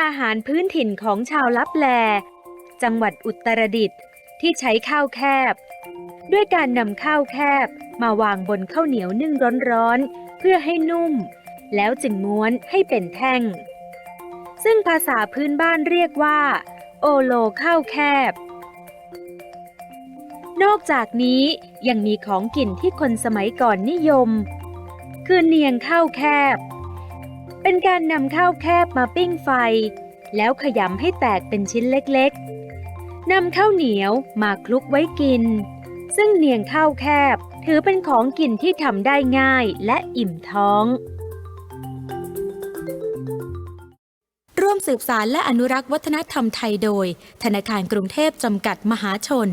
อาหารพื้นถิ่นของชาวลับแล จังหวัดอุตรดิตถ์ที่ใช้ข้าวแคบ ด้วยการนำข้าวแคบมาวางบนข้าวเหนียวนึ่งร้อนๆเพื่อให้นุ่ม แล้วจึงม้วนให้เป็นแท่ง ซึ่งภาษาพื้นบ้านเรียกว่า โอโลข้าวแคบ นอกจากนี้ยังมีของกินที่คนสมัยก่อนนิยม คือเนียงข้าวแคบ เป็นการนำข้าวแคบมาปิ้งไฟ แล้วขยำให้แตกเป็นชิ้นเล็กๆนำข้าวเหนียวมาคลุกไว้กิน ซึ่งเนียงข้าวแคบถือเป็นของกินที่ทำได้ง่ายและอิ่มท้อง ร่วมสืบสารและอนุรักษ์วัฒนธรรมไทยโดย ธนาคารกรุงเทพจำกัดมหาชน